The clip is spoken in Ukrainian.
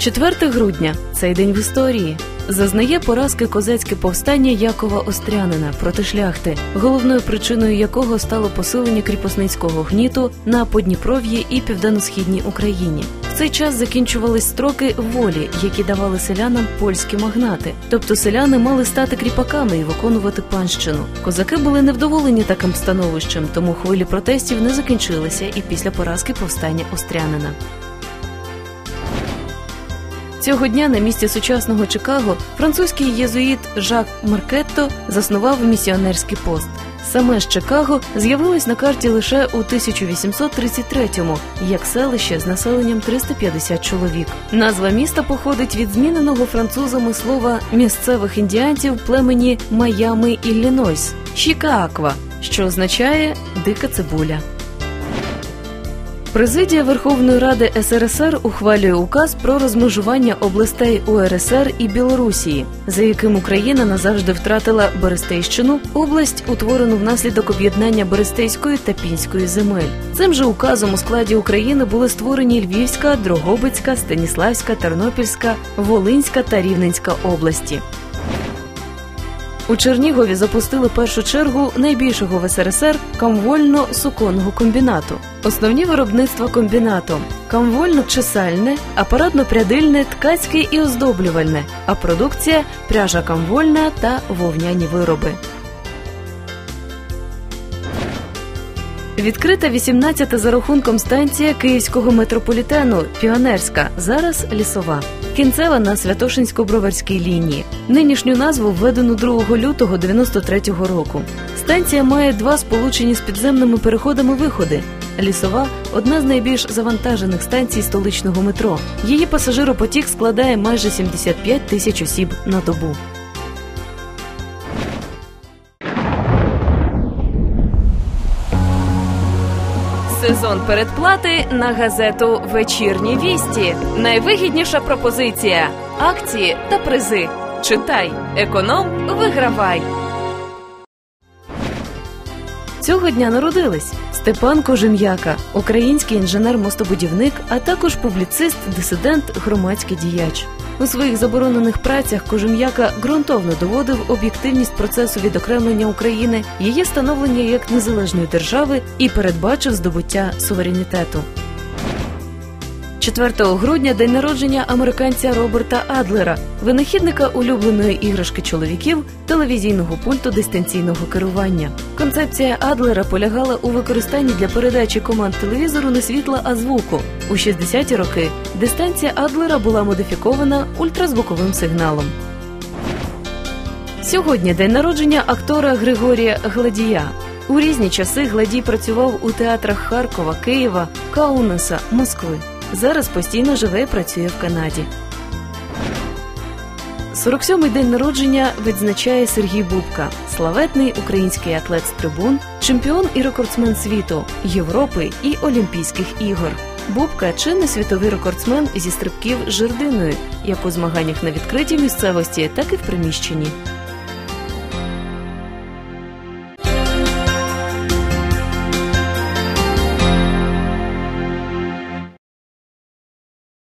4 грудня цей день в історії. Зазнає поразки козацьке повстання Якова Острянина проти шляхти, головною причиною якого стало посилення кріпосницького гніту на Подніпров'ї і південно-східній Україні. В цей час закінчувались строки волі, які давали селянам польські магнати. Тобто селяни мали стати кріпаками і виконувати панщину. Козаки були невдоволені таким становищем, тому хвилі протестів не закінчилися і після поразки повстання Острянина. Цього дня на місці сучасного Чикаго французький єзуїт Жак Маркетто заснував місіонерський пост. Саме ж Чикаго з'явилось на карті лише у 1833-му, як селище з населенням 350 чоловік. Назва міста походить від зміненого французами слова місцевих індіанців племені Майами Іллінойс Шікааква, що означає дика цибуля. Президія Верховної Ради СРСР ухвалює указ про розмежування областей УРСР і Білорусії, за яким Україна назавжди втратила Берестейщину, область, утворену внаслідок об'єднання Берестейської та Пінської земель. Цим же указом у складі України були створені Львівська, Дрогобицька, Станіславська, Тернопільська, Волинська та Рівненська області. У Чернігові запустили першу чергу найбільшого в СРСР камвольно-суконного комбінату. Основні виробництва комбінату камвольно-чесальне, апаратно-прядильне, ткацьке і оздоблювальне, а продукція пряжа камвольна та вовняні вироби. Відкрита 18-та за рахунком станція київського метрополітену Піонерська, зараз лісова. Кінцева на Святошинсько-Броварській лінії. Нинішню назву введено 2 лютого 93-го року. Станція має два сполучені з підземними переходами виходи. Лісова одна з найбільш завантажених станцій столичного метро. Її пасажиропотік складає майже 75 тисяч осіб на добу. Сезон передплати на газету Вечірні вісті. Найвигідніша пропозиція: акції та призи. Читай, економ, вигравай. Цього дня народились Степан Кожем'яка, український інженер-мостобудівник, а також публіцист, дисидент, громадський діяч. У своїх заборонених працях Кожем'яка ґрунтовно доводив об'єктивність процесу відокремлення України, її становлення як незалежної держави і передбачив здобуття суверенітету. 4 грудня день народження американця Роберта Адлера, винахідника улюбленої іграшки чоловіків телевізійного пульту дистанційного керування. Концепція Адлера полягала у використанні для передачі команд телевізору не світла, а звуку. У 60-ті роки дистанція Адлера була модифікована ультразвуковим сигналом. Сьогодні день народження актора Григорія Гладія. У різні часи Гладій працював у театрах Харкова, Києва, Каунаса, Москви. Зараз постійно живе і працює в Канаді. 47-й день народження відзначає Сергій Бубка, славетний український атлет з трибун, чемпіон і рекордсмен світу, Європи і Олімпійських ігор. Бубка чинний світовий рекордсмен зі стрибків жердиною, як у змаганнях на відкритій місцевості, так і в приміщенні.